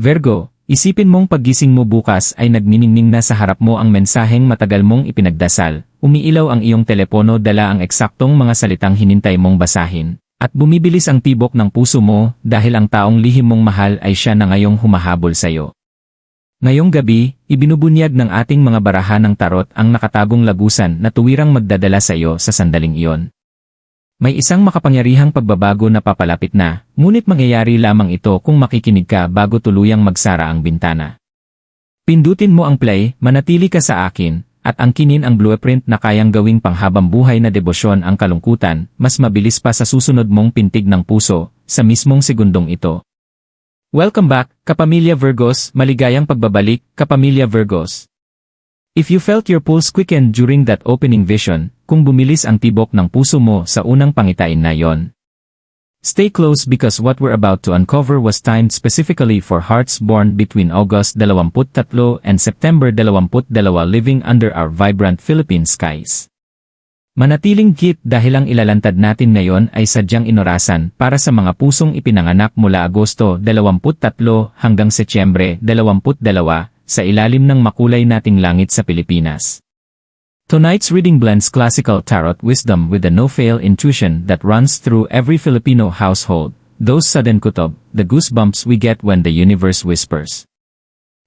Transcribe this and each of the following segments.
Virgo, isipin mong paggising mo bukas ay nagniningning na sa harap mo ang mensaheng matagal mong ipinagdasal, umiilaw ang iyong telepono dala ang eksaktong mga salitang hinintay mong basahin, at bumibilis ang tibok ng puso mo dahil ang taong lihim mong mahal ay siya na ngayong humahabol sa iyo. Ngayong gabi, ibinubunyag ng ating mga barahan ng tarot ang nakatagong lagusan na tuwirang magdadala sa iyo sa sandaling iyon. May isang makapangyarihang pagbabago na papalapit na, ngunit mangyayari lamang ito kung makikinig ka bago tuluyang magsara ang bintana. Pindutin mo ang play, manatili ka sa akin, at angkinin ang blueprint na kayang gawing panghabang buhay na debosyon ang kalungkutan, mas mabilis pa sa susunod mong pintig ng puso, sa mismong segundong ito. Welcome back, Kapamilya Virgos, maligayang pagbabalik, Kapamilya Virgos. If you felt your pulse quicken during that opening vision, kung bumilis ang tibok ng puso mo sa unang pangitain na yon. Stay close because what we're about to uncover was timed specifically for hearts born between August 23 and September 22 living under our vibrant Philippine skies. Manatiling kit dahil ang ilalantad natin ngayon ay sadyang inorasan para sa mga pusong ipinanganak mula Agosto 23 hanggang Setyembre 22 sa ilalim ng makulay nating langit sa Pilipinas. Tonight's reading blends classical tarot wisdom with the no-fail intuition that runs through every Filipino household, those sudden kutob, the goosebumps we get when the universe whispers.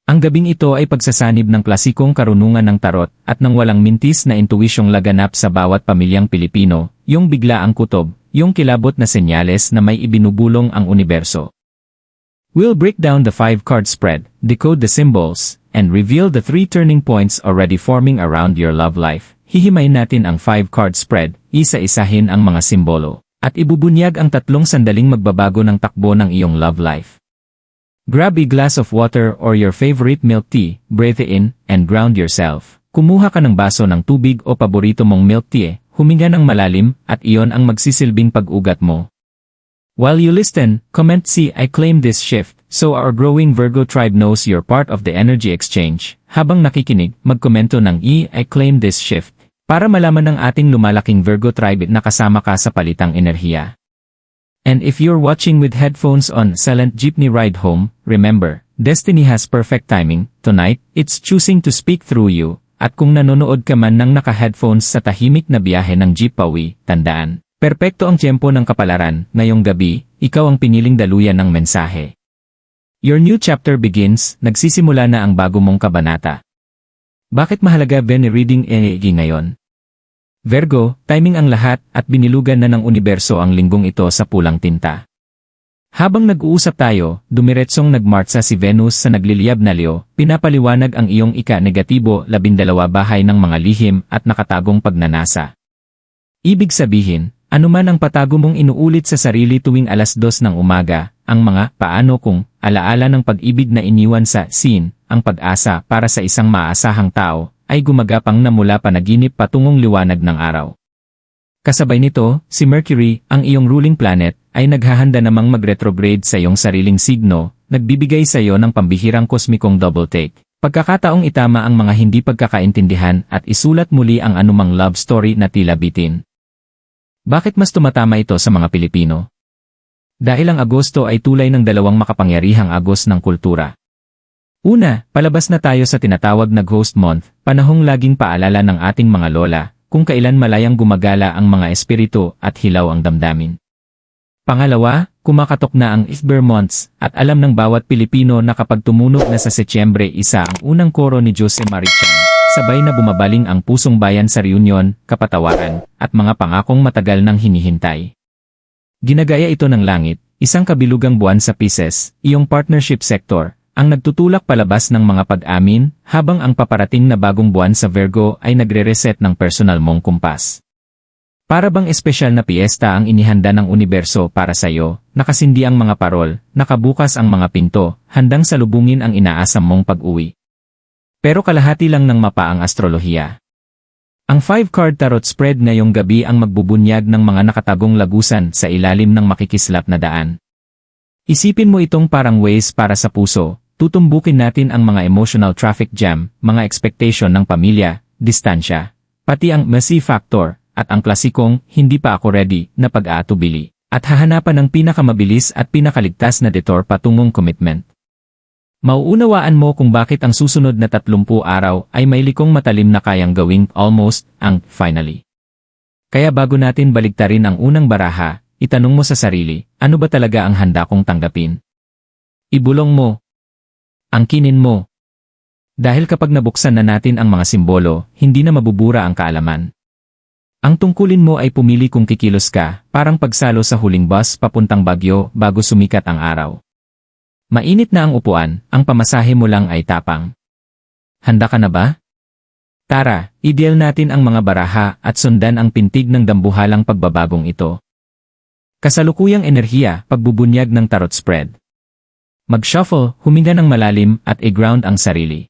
Ang gabing ito ay pagsasanib ng klasikong karunungan ng tarot at ng walang mintis na intuisyong laganap sa bawat pamilyang Pilipino, yung bigla ang kutob, yung kilabot na senyales na may ibinubulong ang universo. We'll break down the five-card spread, decode the symbols, and reveal the three turning points already forming around your love life. Hihimayin natin ang five-card spread, isa-isahin ang mga simbolo, at ibubunyag ang tatlong sandaling magbabago ng takbo ng iyong love life. Grab a glass of water or your favorite milk tea, breathe in, and ground yourself. Kumuha ka ng baso ng tubig o paborito mong milk tea, huminga ng malalim, at iyon ang magsisilbing pag-ugat mo. While you listen, comment see I claim this shift, so our growing Virgo tribe knows you're part of the energy exchange. Habang nakikinig, magkomento ng E I claim this shift, para malaman ng ating lumalaking Virgo tribe na kasama ka sa palitang enerhiya. And if you're watching with headphones on silent jeepney ride home, remember, destiny has perfect timing. Tonight, it's choosing to speak through you. At kung nanonood ka man ng naka-headphones sa tahimik na biyahe ng jeep pawi, tandaan, perpekto ang tiyempo ng kapalaran, ngayong gabi, ikaw ang piniling daluyan ng mensahe. Your new chapter begins, nagsisimula na ang bago mong kabanata. Bakit mahalaga Ben reading EEG ngayon? Virgo, timing ang lahat at binilugan na ng universo ang linggong ito sa pulang tinta. Habang nag-uusap tayo, dumiretsong nagmartsa si Venus sa nagliliyab na Leo, pinapaliwanag ang iyong ika-negatibo labindalawa bahay ng mga lihim at nakatagong pagnanasa. Ibig sabihin, anuman ang patago mong inuulit sa sarili tuwing alas dos ng umaga, ang mga paano kung alaala ng pag-ibig na iniwan sa scene, ang pag-asa para sa isang maasahang tao, ay gumagapang na mula panaginip patungong liwanag ng araw. Kasabay nito, si Mercury, ang iyong ruling planet, ay naghahanda namang mag-retrograde sa iyong sariling signo, nagbibigay sa iyo ng pambihirang kosmikong double take. Pagkakataong itama ang mga hindi pagkakaintindihan at isulat muli ang anumang love story na tila bitin. Bakit mas tumatama ito sa mga Pilipino? Dahil ang Agosto ay tulay ng dalawang makapangyarihang Agos ng kultura. Una, palabas na tayo sa tinatawag na Ghost Month, panahong laging paalala ng ating mga lola, kung kailan malayang gumagala ang mga espiritu at hilaw ang damdamin. Pangalawa, kumakatok na ang Isber Months, at alam ng bawat Pilipino na kapag tumunog na sa Setyembre isa ang unang koro ni Jose Marichan, sabay na bumabaling ang pusong bayan sa reunion, kapatawaran, at mga pangakong matagal nang hinihintay. Ginagaya ito ng langit, isang kabilugang buwan sa Pisces, iyong partnership sector, ang nagtutulak palabas ng mga pag-amin, habang ang paparating na bagong buwan sa Virgo ay nagre-reset ng personal mong kumpas. Para bang espesyal na piyesta ang inihanda ng universo para sa iyo, nakasindi ang mga parol, nakabukas ang mga pinto, handang salubungin ang inaasam mong pag-uwi. Pero kalahati lang ng mapa ang astrolohiya. Ang 5-card tarot spread ngayong gabi ang magbubunyag ng mga nakatagong lagusan sa ilalim ng makikislap na daan. Isipin mo itong parang ways para sa puso, tutumbukin natin ang mga emotional traffic jam, mga expectation ng pamilya, distansya, pati ang messy factor, at ang klasikong hindi pa ako ready na pag-aatubili, at hahanapan ng pinakamabilis at pinakaligtas na detour patungong commitment. Mauunawaan mo kung bakit ang susunod na 30 araw ay may likong matalim na kayang gawing almost ang finally. Kaya bago natin baligtarin ang unang baraha, itanong mo sa sarili, ano ba talaga ang handa kong tanggapin? Ibulong mo. Angkinin mo. Dahil kapag nabuksan na natin ang mga simbolo, hindi na mabubura ang kaalaman. Ang tungkulin mo ay pumili kung kikilos ka, parang pagsalo sa huling bus papuntang Bagyo bago sumikat ang araw. Mainit na ang upuan, ang pamasahe mo lang ay tapang. Handa ka na ba? Tara, ideal natin ang mga baraha at sundan ang pintig ng dambuhalang pagbabagong ito. Kasalukuyang enerhiya, pagbubunyag ng tarot spread. Mag-shuffle, huminga ng malalim at i-ground ang sarili.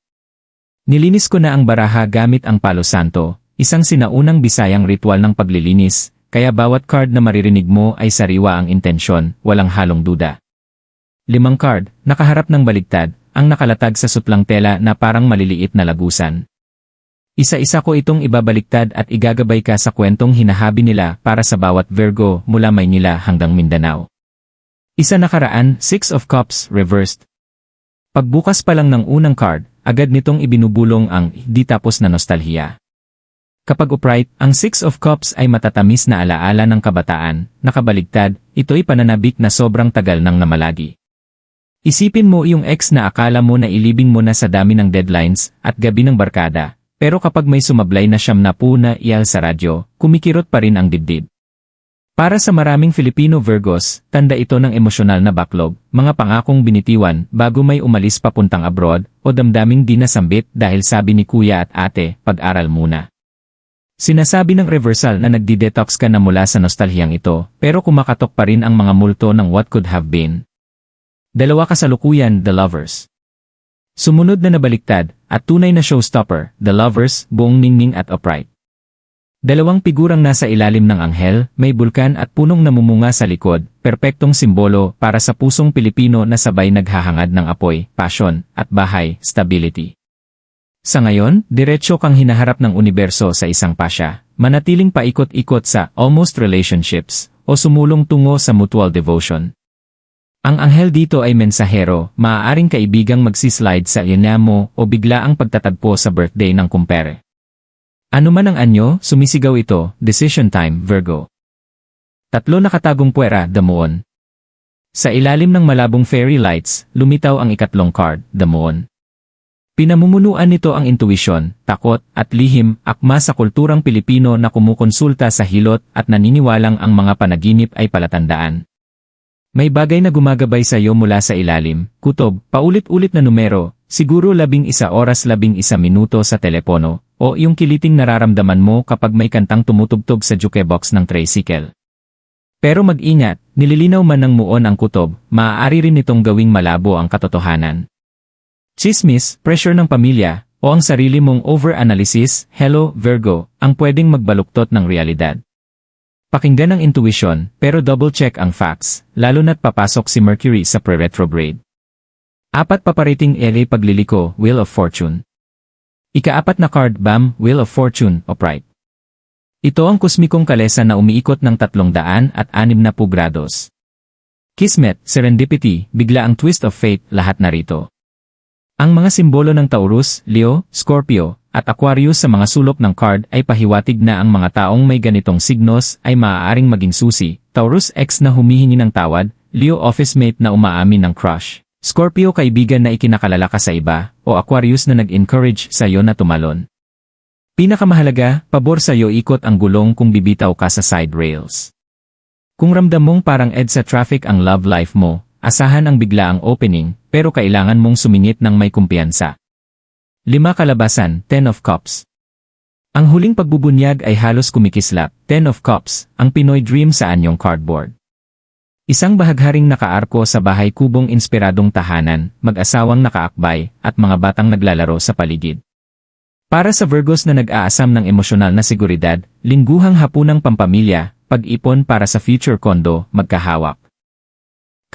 Nilinis ko na ang baraha gamit ang palo santo, isang sinaunang bisayang ritual ng paglilinis, kaya bawat card na maririnig mo ay sariwa ang intensyon, walang halong duda. Limang card, nakaharap ng baligtad, ang nakalatag sa sutlang tela na parang maliliit na lagusan. Isa-isa ko itong ibabaliktad at igagabay ka sa kwentong hinahabi nila para sa bawat Virgo mula Maynila hanggang Mindanao. Isa nakaraan, Six of Cups, reversed. Pagbukas pa lang ng unang card, agad nitong ibinubulong ang di tapos na nostalhiya. Kapag upright, ang Six of Cups ay matatamis na alaala ng kabataan, nakabaligtad, ito'y pananabik na sobrang tagal ng namalagi. Isipin mo yung ex na akala mo na ilibing mo na sa dami ng deadlines at gabi ng barkada, pero kapag may sumablay na siyam na po na iyal sa radyo, kumikirot pa rin ang dibdib. Para sa maraming Filipino Virgos, tanda ito ng emosyonal na backlog, mga pangakong binitiwan bago may umalis papuntang abroad o damdaming di nasambit dahil sabi ni kuya at ate, pag-aral muna. Sinasabi ng reversal na nagdi-detox ka na mula sa nostalhiyang ito, pero kumakatok pa rin ang mga multo ng what could have been. Dalawa kasalukuyan, The Lovers. Sumunod na nabaliktad, at tunay na showstopper, The Lovers, buong ningning at upright. Dalawang figurang nasa ilalim ng anghel, may bulkan at punong namumunga sa likod, perpektong simbolo para sa pusong Pilipino na sabay naghahangad ng apoy, passion, at bahay, stability. Sa ngayon, diretsyo kang hinaharap ng universo sa isang pasya, manatiling paikot-ikot sa almost relationships, o sumulong tungo sa mutual devotion. Ang anghel dito ay mensahero, maaaring kaibigang magsislide sa ina mo o bigla ang pagtatagpo sa birthday ng kumpere. Ano man ang anyo, sumisigaw ito, decision time, Virgo. Tatlo nakatagong puwera, Damuon. Sa ilalim ng malabong fairy lights, lumitaw ang ikatlong card, Damuon. Pinamumunuan nito ang intuisyon, takot, at lihim, akma sa kulturang Pilipino na kumukonsulta sa hilot at naniniwalang ang mga panaginip ay palatandaan. May bagay na gumagabay sa iyo mula sa ilalim, kutob, paulit-ulit na numero, siguro labing isa oras labing isa minuto sa telepono, o yung kiliting nararamdaman mo kapag may kantang tumutugtog sa jukebox ng tricycle. Pero mag-ingat, nililinaw man ng muon ang kutob, maaari rin itong gawing malabo ang katotohanan. Chismis, pressure ng pamilya, o ang sarili mong over-analysis, hello, Virgo, ang pwedeng magbaluktot ng realidad. Pakinggan ang intuition, pero double-check ang facts, lalo na't papasok si Mercury sa pre-retrograde. Apat paparating LA pagliliko, Wheel of Fortune. Ikaapat na card, BAM, Wheel of Fortune, upright. Ito ang kusmikong kalesa na umiikot ng tatlong daan at anim na po grados. Kismet, serendipity, bigla ang twist of fate, lahat narito. Ang mga simbolo ng Taurus, Leo, Scorpio, at Aquarius sa mga sulok ng card ay pahiwatig na ang mga taong may ganitong signos ay maaaring maging susi, Taurus X na humihingi ng tawad, Leo office mate na umaamin ng crush, Scorpio kaibigan na ikinakalala ka sa iba, o Aquarius na nag-encourage sa iyo na tumalon. Pinakamahalaga, pabor sa iyo ikot ang gulong kung bibitaw ka sa side rails. Kung ramdam mong parang ed sa traffic ang love life mo, asahan ang bigla ang opening, pero kailangan mong sumingit ng may kumpiyansa. Lima kalabasan, Ten of Cups. Ang huling pagbubunyag ay halos kumikislap, Ten of Cups, ang Pinoy Dream sa anyong cardboard. Isang bahagharing nakaarko sa bahay kubong inspiradong tahanan, mag-asawang nakaakbay, at mga batang naglalaro sa paligid. Para sa Virgos na nag-aasam ng emosyonal na seguridad, lingguhang hapunang pampamilya, pag-ipon para sa future condo, magkahawak.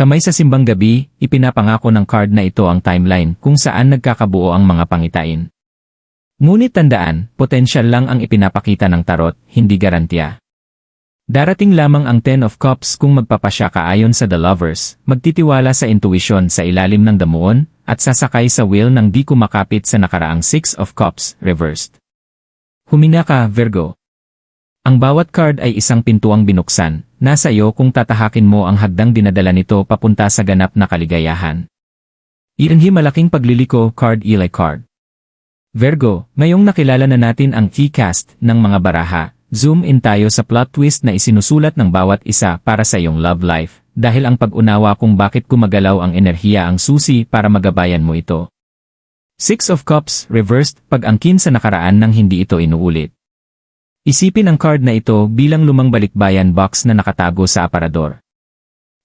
Kamay sa simbang gabi, ipinapangako ng card na ito ang timeline kung saan nagkakabuo ang mga pangitain. Ngunit tandaan, potensyal lang ang ipinapakita ng tarot, hindi garantiya. Darating lamang ang Ten of Cups kung magpapasya ka ayon sa The Lovers, magtitiwala sa intuition sa ilalim ng damuon, at sasakay sa wheel ng di kumakapit sa nakaraang Six of Cups, reversed. Humina ka, Virgo. Ang bawat card ay isang pintuang binuksan, nasa iyo kung tatahakin mo ang hagdang dinadala nito papunta sa ganap na kaligayahan. Ianhi malaking pagliliko card Eli card. Virgo, ngayong nakilala na natin ang keycast ng mga baraha, zoom in tayo sa plot twist na isinusulat ng bawat isa para sa iyong love life, dahil ang pag-unawa kung bakit gumagalaw ang enerhiya ang susi para magabayan mo ito. Six of Cups reversed pag-angkin sa nakaraan nang hindi ito inuulit. Isipin ang card na ito bilang lumang balikbayan box na nakatago sa aparador.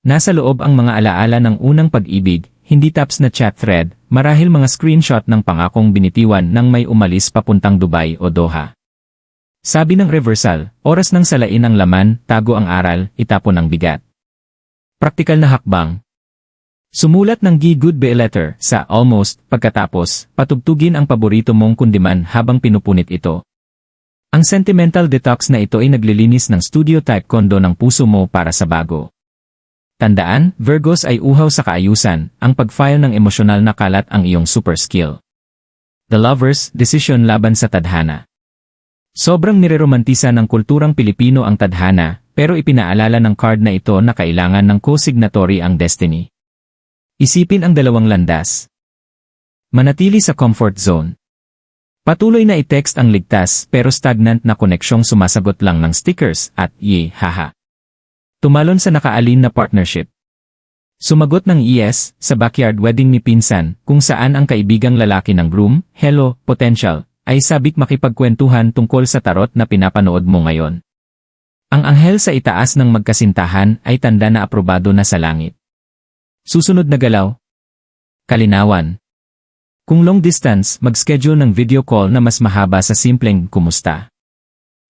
Nasa loob ang mga alaala ng unang pag-ibig, hindi taps na chat thread, marahil mga screenshot ng pangakong binitiwan nang may umalis papuntang Dubai o Doha. Sabi ng reversal, oras ng salain ang laman, tago ang aral, itapon ang bigat. Praktikal na hakbang. Sumulat ng G. Goodbye letter sa almost pagkatapos, patugtugin ang paborito mong kundiman habang pinupunit ito. Ang sentimental detox na ito ay naglilinis ng studio type condo ng puso mo para sa bago. Tandaan, Virgos ay uhaw sa kaayusan, ang pag-file ng emosyonal na kalat ang iyong super skill. The Lovers, Decision laban sa tadhana. Sobrang nireromantisa ng kulturang Pilipino ang tadhana, pero ipinaalala ng card na ito na kailangan ng co-signatory ang destiny. Isipin ang dalawang landas. Manatili sa comfort zone. Patuloy na i-text ang ligtas pero stagnant na koneksyong sumasagot lang ng stickers at ye, haha. Tumalon sa nakaalin na partnership. Sumagot ng yes sa backyard wedding ni Pinsan kung saan ang kaibigang lalaki ng groom, hello, potential, ay sabik makipagkwentuhan tungkol sa tarot na pinapanood mo ngayon. Ang anghel sa itaas ng magkasintahan ay tanda na aprobado na sa langit. Susunod na galaw. Kalinawan. Kung long distance, mag-schedule ng video call na mas mahaba sa simpleng kumusta.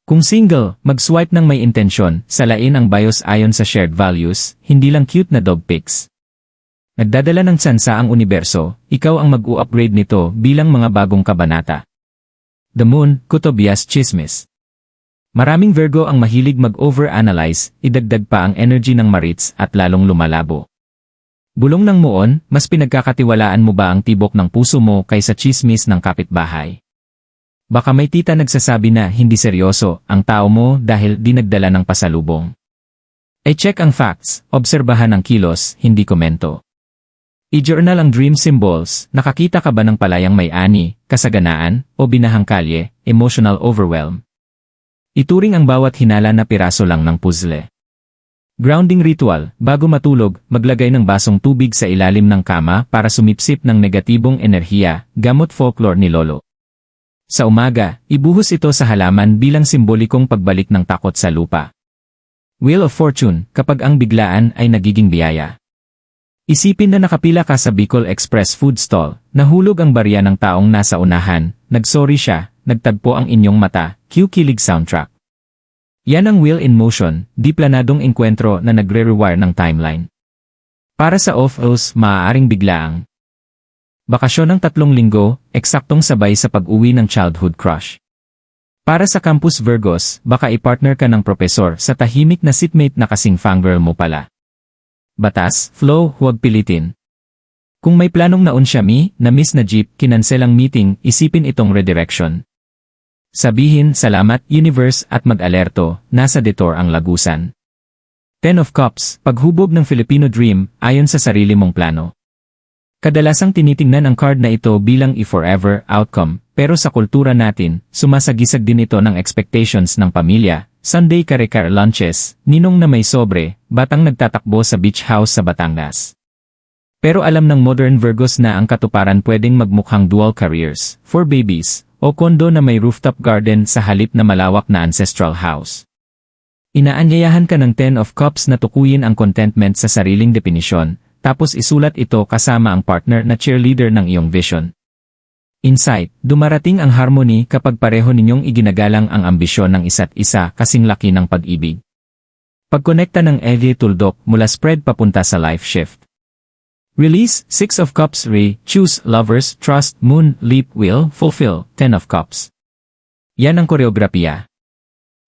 Kung single, mag-swipe ng may intensyon, salain ang bios ayon sa shared values, hindi lang cute na dog pics. Nagdadala ng tsansa ang universo, ikaw ang mag-u-upgrade nito bilang mga bagong kabanata. The Moon, Kutobias Chismis Maraming Virgo ang mahilig mag-overanalyze, idagdag pa ang energy ng marits at lalong lumalabo. Bulong ng muon, mas pinagkakatiwalaan mo ba ang tibok ng puso mo kaysa chismis ng kapitbahay? Baka may tita nagsasabi na hindi seryoso ang tao mo dahil di nagdala ng pasalubong. I-check ang facts, obserbahan ang kilos, hindi komento. I-journal ang dream symbols, nakakita ka ba ng palayang may ani, kasaganaan, o binahang kalye, emotional overwhelm. Ituring ang bawat hinala na piraso lang ng puzzle. Grounding ritual, bago matulog, maglagay ng basong tubig sa ilalim ng kama para sumipsip ng negatibong enerhiya, gamot folklore ni Lolo. Sa umaga, ibuhos ito sa halaman bilang simbolikong pagbalik ng takot sa lupa. Wheel of Fortune, kapag ang biglaan ay nagiging biyaya. Isipin na nakapila ka sa Bicol Express food stall, nahulog ang barya ng taong nasa unahan, nagsorry siya, nagtagpo ang inyong mata, cue kilig soundtrack. Yan ang wheel in motion, di planadong enkwentro na nagre-rewire ng timeline. Para sa off-os, maaaring biglaang, Bakasyon ng tatlong linggo, eksaktong sabay sa pag-uwi ng childhood crush. Para sa Campus Virgos, baka i-partner ka ng propesor sa tahimik na seatmate na kasing fangirl mo pala. Batas, flow, huwag pilitin. Kung may planong naun siya mi, na miss na jeep, kinansel ang meeting, isipin itong redirection. Sabihin, salamat, universe, at mag-alerto, nasa detour ang lagusan. Ten of Cups, paghubog ng Filipino Dream, ayon sa sarili mong plano. Kadalasang tinitingnan ang card na ito bilang i-forever outcome, pero sa kultura natin, sumasagisag din ito ng expectations ng pamilya, Sunday kare-kare lunches, ninong na may sobre, batang nagtatakbo sa beach house sa Batangas. Pero alam ng modern Virgos na ang katuparan pwedeng magmukhang dual careers, for babies, o kondo na may rooftop garden sa halip na malawak na ancestral house. Inaanyayahan ka ng Ten of Cups na tukuyin ang contentment sa sariling definisyon, tapos isulat ito kasama ang partner na cheerleader ng iyong vision. Insight, dumarating ang harmony kapag pareho ninyong iginagalang ang ambisyon ng isa't isa kasing laki ng pag-ibig. Pagkonekta ng Evie Tuldok mula spread papunta sa life shift. Release, 6 of Cups Ray, Choose, Lovers, Trust, Moon, Leap, Will, Fulfill, 10 of Cups. Yan ang koreografiya.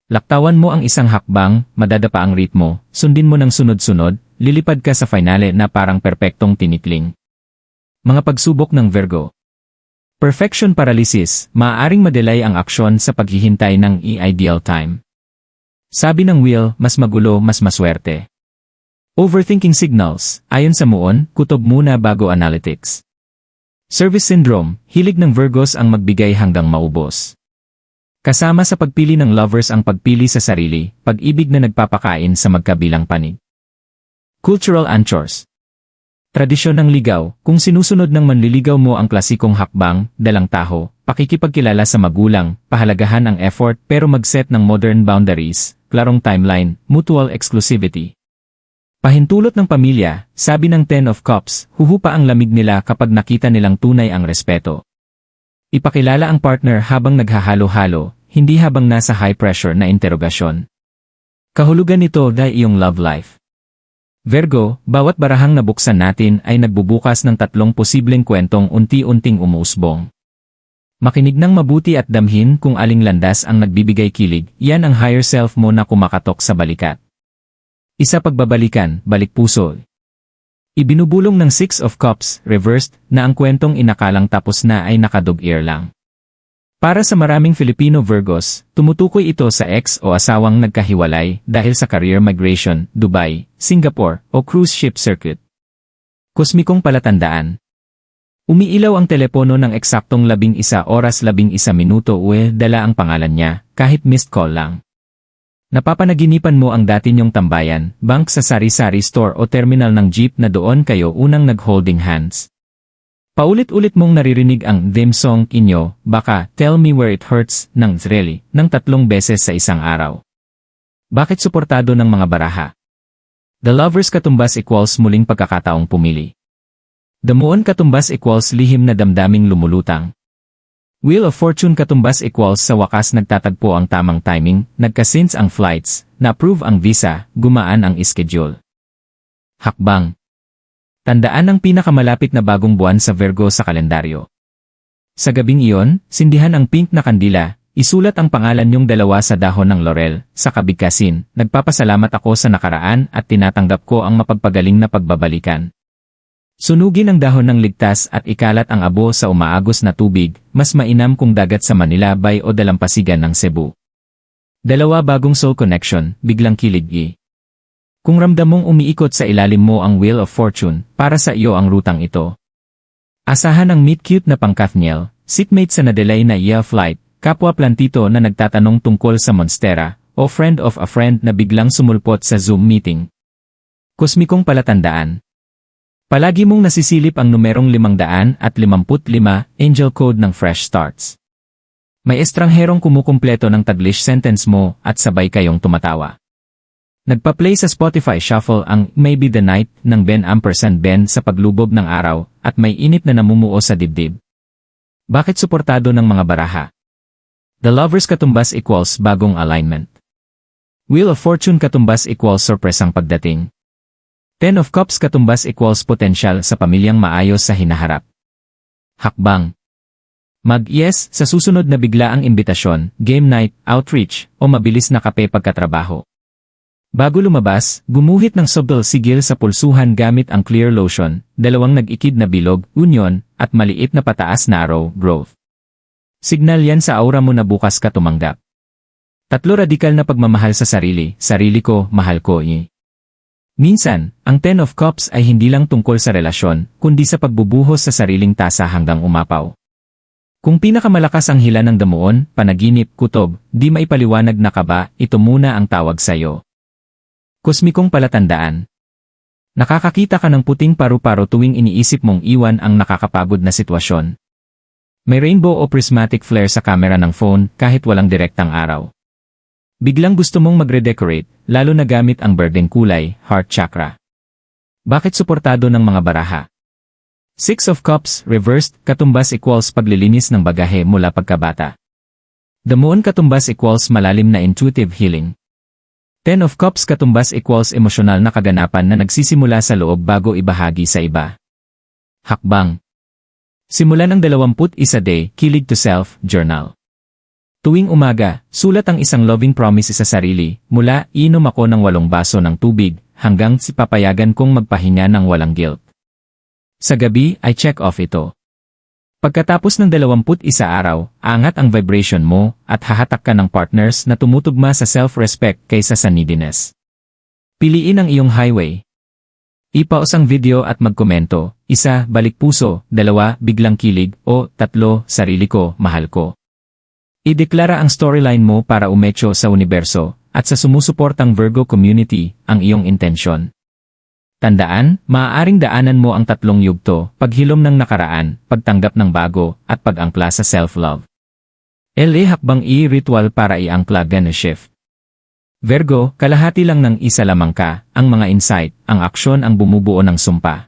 Laktawan mo ang isang hakbang, madadapa ang ritmo, sundin mo ng sunod-sunod, lilipad ka sa finale na parang perpektong tinikling. Mga pagsubok ng Virgo Perfection paralysis, maaaring madelay ang aksyon sa paghihintay ng i-ideal time. Sabi ng wheel, mas magulo, mas maswerte. Overthinking signals, ayon sa muon, kutob muna bago analytics. Service syndrome, hilig ng Virgos ang magbigay hanggang maubos. Kasama sa pagpili ng lovers ang pagpili sa sarili, pag-ibig na nagpapakain sa magkabilang panig. Cultural anchors Tradisyon ng ligaw, kung sinusunod ng manliligaw mo ang klasikong hakbang, dalang taho, pakikipagkilala sa magulang, pahalagahan ang effort pero mag-set ng modern boundaries, klarong timeline, mutual exclusivity. Pahintulot ng pamilya, sabi ng Ten of Cups, huhupa ang lamig nila kapag nakita nilang tunay ang respeto. Ipakilala ang partner habang naghahalo-halo, hindi habang nasa high pressure na interogasyon. Kahulugan nito dahil iyong love life. Virgo, bawat barahang nabuksan natin ay nagbubukas ng tatlong posibleng kwentong unti-unting umuusbong. Makinig ng mabuti at damhin kung aling landas ang nagbibigay kilig, yan ang higher self mo na kumakatok sa balikat. Isa pagbabalikan, balik puso, Ibinubulong ng Six of Cups, reversed, na ang kwentong inakalang tapos na ay nakadog-ear lang. Para sa maraming Filipino Virgos, tumutukoy ito sa ex o asawang nagkahiwalay dahil sa career migration, Dubai, Singapore, o cruise ship circuit. Kosmikong palatandaan. Umiilaw ang telepono ng eksaktong labing isa oras labing isa minuto uwe dala ang pangalan niya, kahit missed call lang. Napapanaginipan mo ang dati niyong tambayan, bank sa sari-sari store o terminal ng jeep na doon kayo unang nag-holding hands. Paulit-ulit mong naririnig ang theme song inyo, baka Tell Me Where It Hurts ng Zreli, ng tatlong beses sa isang araw. Bakit suportado ng mga baraha? The Lover's Katumbas equals muling pagkakataong pumili. Damuon Katumbas equals lihim na damdaming lumulutang. Wheel of Fortune katumbas equals sa wakas nagtatagpo ang tamang timing, nagkasince ang flights, na-approve ang visa, gumaan ang schedule. Hakbang Tandaan ang pinakamalapit na bagong buwan sa Virgo sa kalendaryo. Sa gabing iyon, sindihan ang pink na kandila, isulat ang pangalan niyong dalawa sa dahon ng laurel, sa kabigkasin, nagpapasalamat ako sa nakaraan at tinatanggap ko ang mapagpagaling na pagbabalikan. Sunugin ang dahon ng ligtas at ikalat ang abo sa umaagos na tubig, mas mainam kung dagat sa Manila Bay o dalampasigan ng Cebu. Dalawa bagong soul connection, biglang kilig Kung ramdam mong umiikot sa ilalim mo ang Wheel of Fortune, para sa iyo ang rutang ito. Asahan ang meet-cute na pangkathniel, seatmate sa nadelay na EA flight, kapwa plantito na nagtatanong tungkol sa Monstera, o friend of a friend na biglang sumulpot sa Zoom meeting. Kosmikong palatandaan, Palagi mong nasisilip ang numerong 555, angel code ng Fresh Starts. May estrangherong kumukumpleto ng taglish sentence mo at sabay kayong tumatawa. Nagpa-play sa Spotify Shuffle ang Maybe the Night ng Ben Ampersand Ben sa paglubog ng araw at may init na namumuo sa dibdib. Bakit suportado ng mga baraha? The Lover's Katumbas equals bagong alignment. Wheel of Fortune Katumbas equals sorpresang pagdating. Ten of Cups katumbas equals potential sa pamilyang maayos sa hinaharap. Hakbang. Mag-yes sa susunod na bigla ang imbitasyon, game night, outreach, o mabilis na kape pagkatrabaho. Bago lumabas, gumuhit ng subtle sigil sa pulsuhan gamit ang clear lotion, dalawang nag-ikid na bilog, union, at maliit na pataas na arrow, growth. Signal yan sa aura mo na bukas ka tumanggap. Tatlo radikal na pagmamahal sa sarili, sarili ko, mahal ko, eh. Minsan, ang Ten of Cups ay hindi lang tungkol sa relasyon, kundi sa pagbubuhos sa sariling tasa hanggang umapaw. Kung pinakamalakas ang hila ng damuon, panaginip, kutob, di maipaliwanag na kaba, ito muna ang tawag sa'yo. Kosmikong palatandaan. Nakakakita ka ng puting paru-paro tuwing iniisip mong iwan ang nakakapagod na sitwasyon. May rainbow o prismatic flare sa kamera ng phone kahit walang direktang araw. Biglang gusto mong magre-decorate, lalo na gamit ang burden kulay, heart chakra. Bakit suportado ng mga baraha? Six of Cups, reversed, katumbas equals paglilinis ng bagahe mula pagkabata. The Moon katumbas equals malalim na intuitive healing. Ten of Cups katumbas equals emosyonal na kaganapan na nagsisimula sa loob bago ibahagi sa iba. Hakbang. Simulan ng 21 day, Kilig to Self, Journal. Tuwing umaga, sulat ang isang loving promise sa sarili, mula inom ako ng walong baso ng tubig, hanggang si papayagan kong magpahinga ng walang guilt. Sa gabi, ay check off ito. Pagkatapos ng 21 araw, angat ang vibration mo at hahatak ka ng partners na tumutugma sa self-respect kaysa sa neediness. Piliin ang iyong highway. Ipaos ang video at magkomento, isa, balik puso, dalawa, biglang kilig, o tatlo, sarili ko, mahal ko. Ideklara ang storyline mo para umecho sa universo, at sa sumusuportang Virgo community, ang iyong intensyon. Tandaan, maaaring daanan mo ang tatlong yugto, paghilom ng nakaraan, pagtanggap ng bago, at pag-angkla sa self-love. LA hakbang i-ritual para i-angkla gana shift. Virgo, kalahati lang ng isa lamang ka, ang mga insight, ang aksyon ang bumubuo ng sumpa.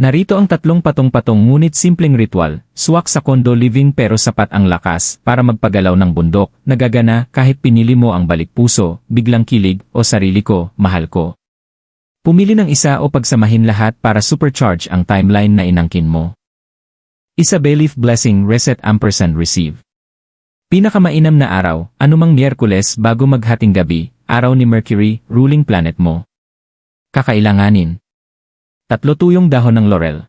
Narito ang tatlong patong-patong ngunit simpleng ritual, swak sa kondo living pero sapat ang lakas para magpagalaw ng bundok, nagagana kahit pinili mo ang balik puso, biglang kilig, o sarili ko, mahal ko. Pumili ng isa o pagsamahin lahat para supercharge ang timeline na inangkin mo. Isa Belief Blessing Reset Ampersand Receive Pinakamainam na araw, anumang Miyerkules bago maghating gabi, araw ni Mercury, ruling planet mo. Kakailanganin. Tatlo tuyong dahon ng laurel.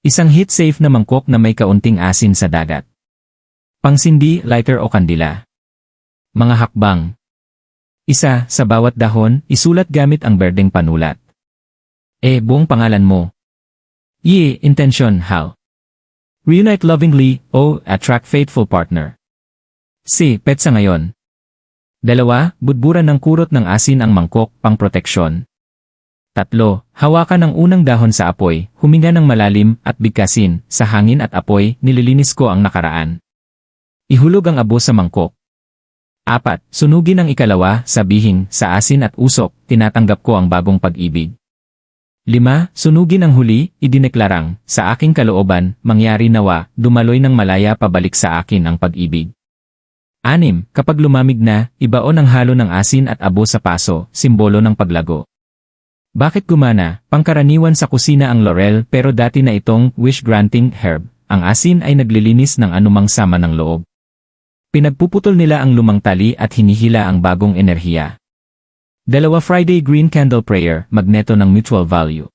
Isang heat safe na mangkok na may kaunting asin sa dagat. Pangsindi, lighter o kandila. Mga hakbang. Isa, sa bawat dahon, isulat gamit ang berdeng panulat. E, buong pangalan mo. Ye, intention, how. Reunite lovingly, o, attract faithful partner. C, petsa ngayon. Dalawa, budburan ng kurot ng asin ang mangkok, pang proteksyon. Tatlo, hawakan ang unang dahon sa apoy, huminga ng malalim at bigkasin, sa hangin at apoy, nililinis ko ang nakaraan. Ihulog ang abo sa mangkok. Apat, sunugin ang ikalawa, sabihin, sa asin at usok, tinatanggap ko ang bagong pag-ibig. Lima, sunugin ang huli, idineklarang, sa aking kalooban, mangyari nawa, dumaloy ng malaya pabalik sa akin ang pag-ibig. Anim, kapag lumamig na, ibaon ang halo ng asin at abo sa paso, simbolo ng paglago. Bakit gumana? Pangkaraniwan sa kusina ang laurel pero dati na itong wish-granting herb. Ang asin ay naglilinis ng anumang sama ng loob. Pinagpuputol nila ang lumang tali at hinihila ang bagong enerhiya. Dalawa Friday Green Candle Prayer, magneto ng mutual value.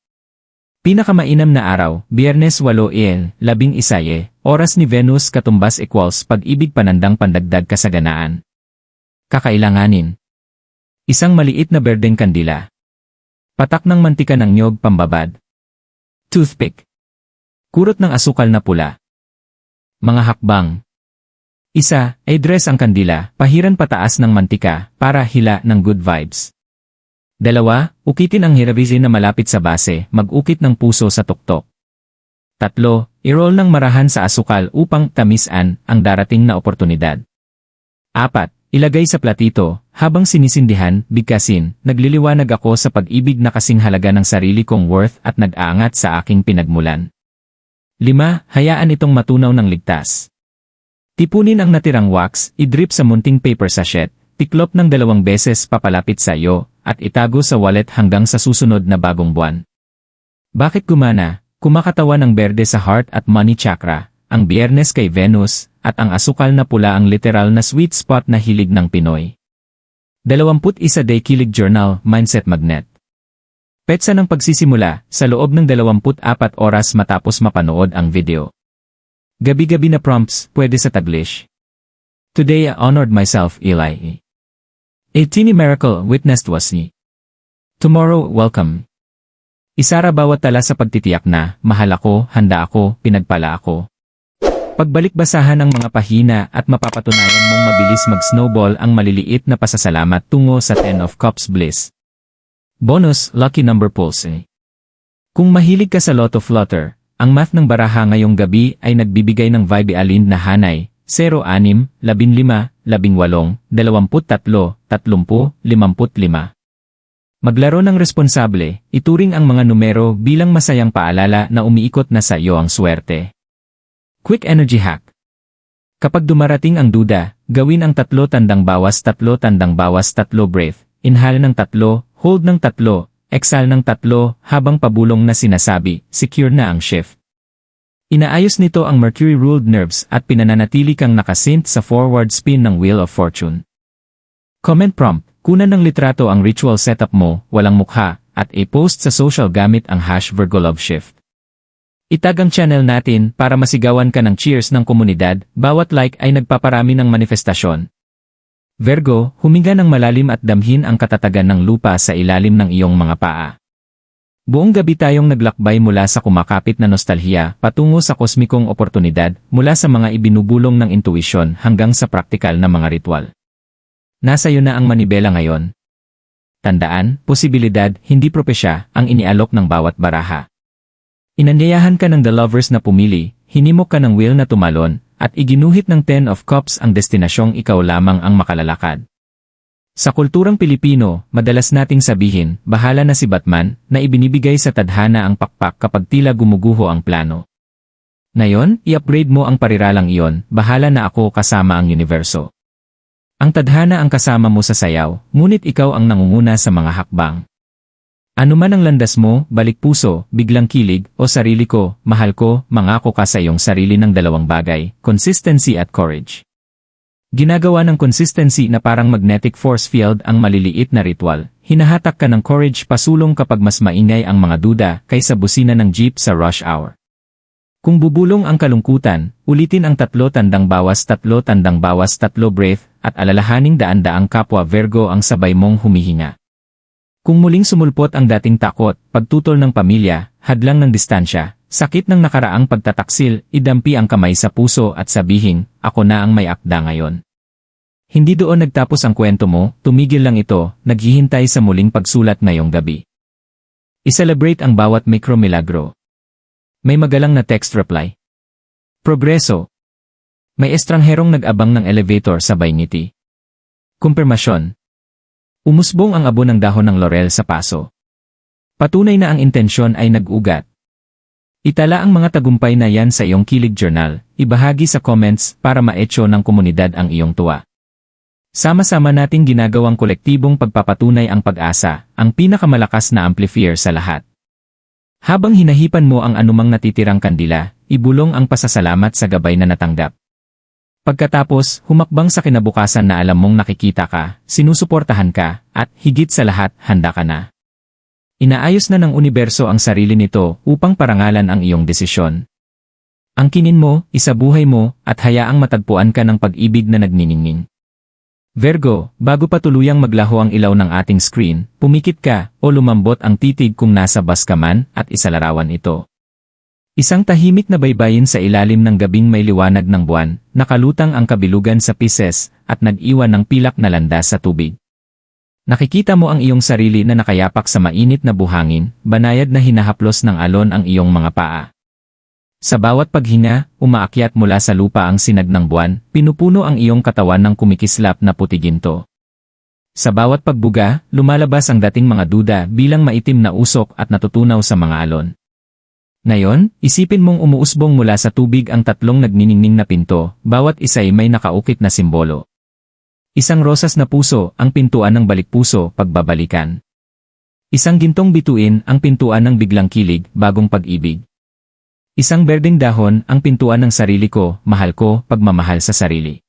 Pinakamainam na araw, Biyernes 8 el, 11 isaye, oras ni Venus katumbas equals pag-ibig panandang pandagdag kasaganaan. Kakailanganin. Isang maliit na berdeng kandila. Patak ng mantika ng nyog pambabad. Toothpick. Kurot ng asukal na pula. Mga hakbang. Isa, ay dress ang kandila, pahiran pataas ng mantika, para hila ng good vibes. Dalawa, ukitin ang hirabisin na malapit sa base, mag-ukit ng puso sa tuktok. Tatlo, i-roll ng marahan sa asukal upang tamisan ang darating na oportunidad. Apat, ilagay sa platito, habang sinisindihan, bigkasin, nagliliwanag ako sa pag-ibig na kasing halaga ng sarili kong worth at nag-aangat sa aking pinagmulan. Lima, hayaan itong matunaw ng ligtas. Tipunin ang natirang wax, idrip sa munting paper sachet, tiklop ng dalawang beses papalapit sa iyo, at itago sa wallet hanggang sa susunod na bagong buwan. Bakit gumana? Kumakatawa ng berde sa heart at money chakra, ang biyernes kay Venus, at ang asukal na pula ang literal na sweet spot na hilig ng Pinoy. 21 Day Kilig Journal, Mindset Magnet Petsa ng pagsisimula, sa loob ng 24 oras matapos mapanood ang video. Gabi-gabi na prompts, pwede sa Taglish. Today I honored myself, Eli. A teeny miracle witnessed was me. Tomorrow, welcome. Isara bawat tala sa pagtitiyak na, mahal ako, handa ako, pinagpala ako. Pagbalik basahan ng mga pahina at mapapatunayan mong mabilis mag-snowball ang maliliit na pasasalamat tungo sa 10 of Cups Bliss. Bonus, Lucky Number Pulse. Kung mahilig ka sa Lotto Flutter, ang math ng baraha ngayong gabi ay nagbibigay ng vibe aligned na hanay, 0, 6, 15, 18, 23, 30, 55. Maglaro ng responsable, ituring ang mga numero bilang masayang paalala na umiikot na sa iyo ang swerte. Quick Energy Hack Kapag dumarating ang duda, gawin ang tatlo tandang bawas tatlo tandang bawas tatlo breath, inhale ng tatlo, hold ng tatlo, exhale ng tatlo habang pabulong na sinasabi, secure na ang shift. Inaayos nito ang mercury-ruled nerves at pinananatili kang nakasint sa forward spin ng Wheel of Fortune. Comment prompt, kunan ng litrato ang ritual setup mo, walang mukha, at i-post sa social gamit ang hash VirgoLoveShift. Itag ang channel natin para masigawan ka ng cheers ng komunidad, bawat like ay nagpaparami ng manifestasyon. Virgo, huminga ng malalim at damhin ang katatagan ng lupa sa ilalim ng iyong mga paa. Buong gabi tayong naglakbay mula sa kumakapit na nostalhiya patungo sa kosmikong oportunidad mula sa mga ibinubulong ng intuisyon hanggang sa praktikal na mga ritual. Nasa iyo na ang manibela ngayon. Tandaan, posibilidad, hindi propesya, ang inialok ng bawat baraha. Inanyayahan ka ng The Lovers na pumili, hinimok ka ng will na tumalon, at iginuhit ng Ten of Cups ang destinasyong ikaw lamang ang makalalakad. Sa kulturang Pilipino, madalas nating sabihin, bahala na si Batman, na ibinibigay sa tadhana ang pakpak kapag tila gumuguho ang plano. Ngayon, i-upgrade mo ang pariralang iyon, bahala na ako kasama ang universo. Ang tadhana ang kasama mo sa sayaw, ngunit ikaw ang nangunguna sa mga hakbang. Ano man ang landas mo, balik puso, biglang kilig, o sarili ko, mahal ko, mangako ka sa iyong sarili ng dalawang bagay, consistency at courage. Ginagawa ng consistency na parang magnetic force field ang maliliit na ritual. Hinahatak ka ng courage pasulong kapag mas maingay ang mga duda kaysa busina ng jeep sa rush hour. Kung bubulong ang kalungkutan, ulitin ang tatlo tandang bawas tatlo tandang bawas tatlo breath at alalahaning daan-daang kapwa Virgo ang sabay mong humihinga. Kung muling sumulpot ang dating takot, pagtutol ng pamilya, hadlang ng distansya, sakit ng nakaraang pagtataksil, idampi ang kamay sa puso at sabihin, ako na ang may akda ngayon. Hindi doon nagtapos ang kwento mo, tumigil lang ito, naghihintay sa muling pagsulat ngayong gabi. I-celebrate ang bawat mikro-milagro. May magalang na text reply. Progreso. May estrangherong nag-abang ng elevator sabay ngiti. Kumpirmasyon. Umusbong ang abo ng dahon ng laurel sa paso. Patunay na ang intensyon ay nag-ugat. Itala ang mga tagumpay na yan sa iyong kilig journal, ibahagi sa comments para maetso ng komunidad ang iyong tuwa. Sama-sama nating ginagawang kolektibong pagpapatunay ang pag-asa, ang pinakamalakas na amplifier sa lahat. Habang hinahipan mo ang anumang natitirang kandila, ibulong ang pasasalamat sa gabay na natanggap. Pagkatapos, humakbang sa kinabukasan na alam mong nakikita ka, sinusuportahan ka, at higit sa lahat, handa ka na. Inaayos na ng universo ang sarili nito upang parangalan ang iyong desisyon. Angkinin mo, isabuhay mo, at hayaang matagpuan ka ng pag-ibig na nagniningning. Virgo, bago pa tuluyang maglaho ang ilaw ng ating screen, pumikit ka o lumambot ang titig kung nasa bus ka man at isalarawan ito. Isang tahimik na baybayin sa ilalim ng gabing may liwanag ng buwan, nakalutang ang kabilugan sa pises, at nag-iwan ng pilak na landas sa tubig. Nakikita mo ang iyong sarili na nakayapak sa mainit na buhangin, banayad na hinahaplos ng alon ang iyong mga paa. Sa bawat paghinga, umaakyat mula sa lupa ang sinag ng buwan, pinupuno ang iyong katawan ng kumikislap na puti ginto. Sa bawat pagbuga, lumalabas ang dating mga duda bilang maitim na usok at natutunaw sa mga alon. Ngayon, isipin mong umuusbong mula sa tubig ang tatlong nagniningning na pinto, bawat isa'y may nakaukit na simbolo. Isang rosas na puso, ang pintuan ng balikpuso, pagbabalikan. Isang gintong bituin, ang pintuan ng biglang kilig, bagong pag-ibig. Isang berdeng dahon, ang pintuan ng sarili ko, mahal ko, pagmamahal sa sarili.